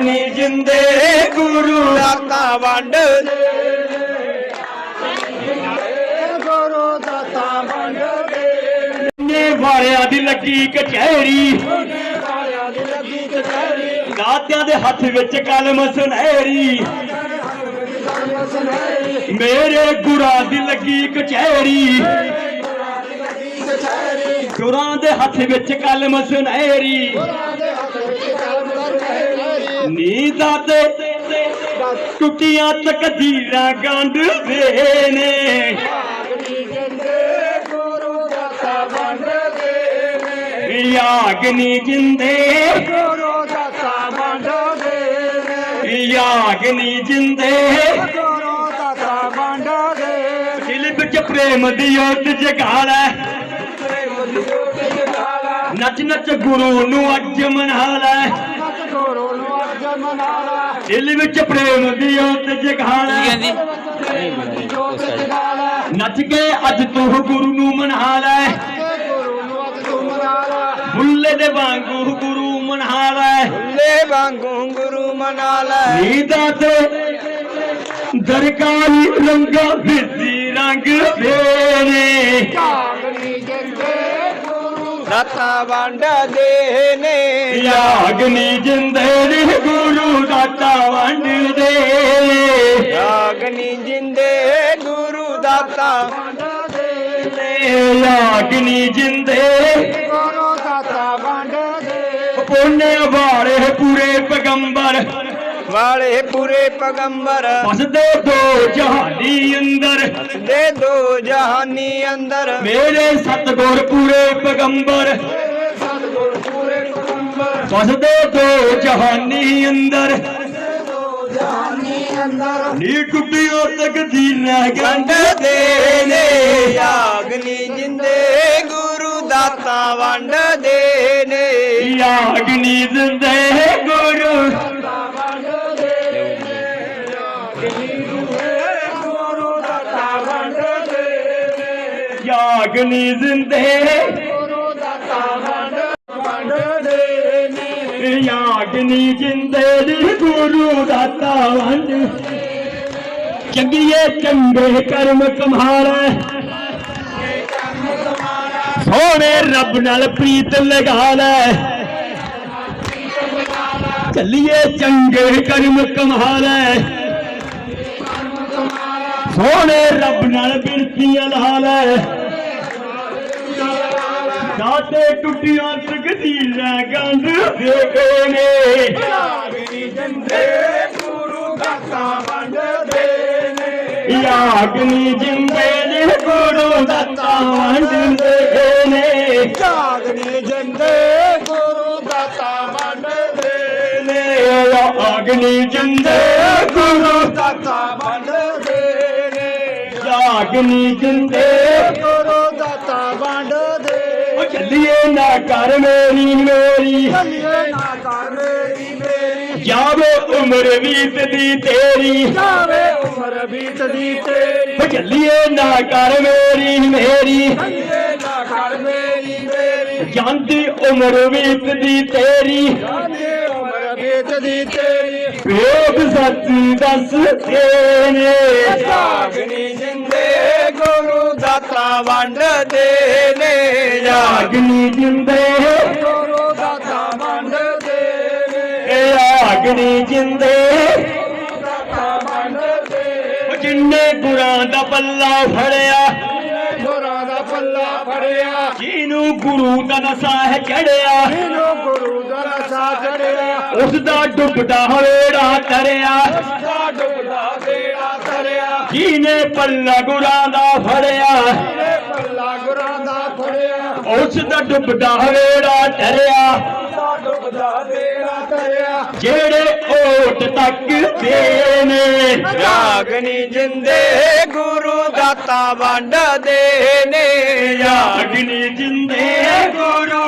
ਅਗਨੀ ਜਿੰਦੇ ਗੁਰੂ ਦਾਤਾ ਵੰਡ ਗੁਰੂ ਦਾਤਾ ਵੰਡ ਦੇ। ਨੇ ਲੱਗੀ ਕਚਹਿਰੀ। ਵਾਲਿਆਂ ਦੀ ਲੱਗੀ ਕਚਹਿਰੀ। ਦਾਤਿਆਂ ਦੇ ਹੱਥ ਵਿੱਚ ਕਲਮ ਸੁਨਹਿਰੀ। ਮੇਰੇ ਗੁਰਾਂ ਦੀ ਲੱਗੀ ਕਚਹਿਰੀ। ਗੁਰਾਂ ਦੇ ਹੱਥ ਵਿੱਚ ਕਲਮ ਸੁਨਹਿਰੀ ਗੁਰਾਂ ਦੇ ਹੱਥ ਵਿੱਚ ਕਲਮ ਸੁਨਾਈ ਨੀਂਦਾਂ ਟੁੱਟੀਆਂ ਤਕਦੀਰਾਂ ਗੰਢਦੇ ਨੇ। ਅਗਨੀ ਯਾਗਨੀ ਜਿੰਦੇ ਗੁਰੂ ਦਾਤਾ ਵੰਡ ਨੇ ਯਾਗਨੀ ਜਿੰਦੇ ਗੁਰੂ ਦਾਤਾ ਵੰਡ ਦਿਲ ਵਿੱਚ ਪ੍ਰੇਮ ਦੀ ਓਟ ਜਗਾਲਾ। ਨੱਚ ਨੱਚ ਗੁਰੂ ਨੂੰ ਅੱਜ ਮਨਾ ਲੈ ਗੁਰੂ ਨੂੰ ਦਿਲ ਵਿੱਚ ਪ੍ਰੇਮ ਦੀ ਓਟ ਜਗਾਲਾ। ਨੱਚ ਕੇ ਅੱਜ ਤੂੰ ਗੁਰੂ ਨੂੰ ਮਨਾ ਲੈ ਬੁੱਲੇ ਦੇ ਵਾਂਗੂ ਗੁਰੂ ਮਨਾ ਲੈ ਲੈ ਵਾਂਗੂ ਗੁਰੂ ਮਨਾ ਲੈ ਨੀਂਦਾਂ ਤੇ ਦਰਕਾਰੀ ਰੰਗਾ ਫਿਰਦੀ ਰੰਗ ਫੇਰੇ ਗੁਰੂ ਦਾਤਾ ਵੰਡ ਦੇ ਨੇ। ਯਾਗਨੀ ਜਿੰਦੇ ਗੁਰੂ ਦਾਤਾ ਵੰਡਦੇ ਰਾਗਨੀ ਜਿੰਦੇ ਗੁਰੂ ਦਾਤਾ ਵੰਡ ਦੇ ਯਾਗਨੀ ਜਿੰਦੇ ਗੁਰੂ ਦਾਤਾ ਵੰਡ ਦੇ। ਪੁੰਨੇ ਵਾਲੇ ਪੂਰੇ ਪੈਗੰਬਰ। ਵਾਲੇ ਪੂਰੇ ਪਗੰਬਰ। ਵਸਦੇ ਦੋ ਜਹਾਨੀ ਅੰਦਰ। ਦੇ ਦੋ ਜਹਾਨੀ ਅੰਦਰ। ਮੇਰੇ ਸਤਗੁਰ ਪੂਰੇ ਪੈਗੰਬਰ। ਵਸਦੇ ਦੋ ਜਹਾਨੀ ਅੰਦਰ। ਨੀ ਟੁੱਟਿਓ ਤਕਦੀਰਾਂ ਗੰਢ ਗੰਢ ਦੇ ਨੇ ਰਾਗਨੀ ਜਿੰਦੇ ਗੁਰੂ ਦਾਤਾ ਵੰਡ ਦੇ ਨੇ। ਯਾਗਨੀ ਜਿੰਦੇ ਗੁਰੂ ਦੇ ਯਾਗਨੀ ਜਿੰਦੇ ਗੁਰੂ ਦਾਤਾ ਵੰਡ ਵੰਡ ਦੇ ਨੇ ਯਾਗਨੀ ਜਿੰਦੇ ਨੀ ਗੁਰੂ ਦਾਤਾ ਵੰਡ ਚੰਗੀਏ ਚੰਗੇ ਕਰਮ ਕਮਾਲੇ ਸੋਹਣੇ ਰੱਬ ਨਾਲ ਪ੍ਰੀਤ ਲਗਾ ਲੈ ਚੱਲੀਏ ਚੰਗੇ ਲਾ ਲੈ ਦਾਤੇ ਟੁੱਟੀਆਂ ਤਕਦੀਰਾਂ ਗੰਢ ਦੇ ਨੇ। ਅਗਨੀ ਜੰਦੇ ਗੁਰੂ ਦਾਤਾ ਵੰਡ ਦੇ ਨੇ। ਯਾਗਨੀ ਜਿੰਦੇ ਨੇ ਗੁਰੂ ਦਾਤਾ ਵੰਡਦੇ ਨੇ। ਅਗਨੀ ਜੰਦੇ ਗੁਰੂ ਦਾਤਾ ਵੰਡ ਦੇ ਨੇ। ਯਾਗਨੀ ਜਿੰਦੇ ਗੁਰੂ ਦਾਤਾ ਵੰਡ ਦੇ ਨੇ। ਯਾਗਨੀ ਜਿੰਦੇ ਚੱਲੀਏ ਨਾ ਕਰ ਮੇਰੀ ਮੇਰੀ। ਚੱਲੀਏ ਨਾ ਕਰ ਮੇਰੀ ਮੇਰੀ। ਜਾਵੇ ਉਮਰ ਬੀਤਦੀ ਤੇਰੀ। ਜਾਵੇ ਉਮਰ ਬੀਤਦੀ ਤੇਰੀ। ਚੱਲੀਏ ਨਾ ਕਰ ਮੇਰੀ ਮੇਰੀ। ਚੱਲੀਏ ਨਾ ਕਰ ਮੇਰੀ ਮੇਰੀ। ਜਾਂਦੀ ਉਮਰ ਬੀਤਦੀ ਤੇਰੀ। ਜਾਂਦੇ ਉਮਰ ਬੀਤਦੀ ਤੇਰੀ। ਵੇਖ ਸੱਚੀ ਦੱਸ ਤੇਨੇ ਰਾਗਨੀ ਜਿੰਦੇ ਗੁਰੂ ਦਾਤਾ ਵੰਡ ਦੇ। ਯਾਗਨੀ ਜਿੰਦੇ। ਗੁਰੂ ਦਾਤਾ ਵੰਡ ਦੇ ਨੇ ਯਾਗਨੀ ਜਿੰਦੇ ਜਿੰਨੇ ਗੁਰਾਂ ਦਾ ਪੱਲਾ ਫੜਿਆ। ਗੁਰਾਂ ਦਾ ਪੱਲਾ ਫੜਿਆ। ਜਿਹਨੂੰ ਗੁਰੂ ਦਾ ਨਸ਼ਾ ਹੈ ਚੜਿਆ। ਇਹਨੂੰ ਗੁਰੂ ਦਾ ਰਸਾ ਚੜਿਆ। ਉਸ ਦਾ ਡੁੱਬਦਾ ਹਵੇੜਾ ਤਰਿਆ ਜਿਹਨੇ ਪੱਲਾ ਗੁਰਾਂ ਦਾ ਫੜਿਆ? ਇਹਨੇ ਪੱਲਾ ਗੁਰਾਂ ਦਾ ਫੜਿਆ ਉਸ ਦਾ ਡੁੱਬਦਾ ਵੇੜਾ ਤਰਿਆ ਡੁੱਬਦਾ ਜਿਹੜੇ ਓਟ ਤੱਕ ਦੇ ਨੇ, ਰਾਗਨੀ ਜਿੰਦੇ ਗੁਰੂ ਦਾਤਾ ਵੰਡ ਦੇ ਨੇ। ਯਾਗਨੀ ਜਿੰਦੇ ਗੁਰੂ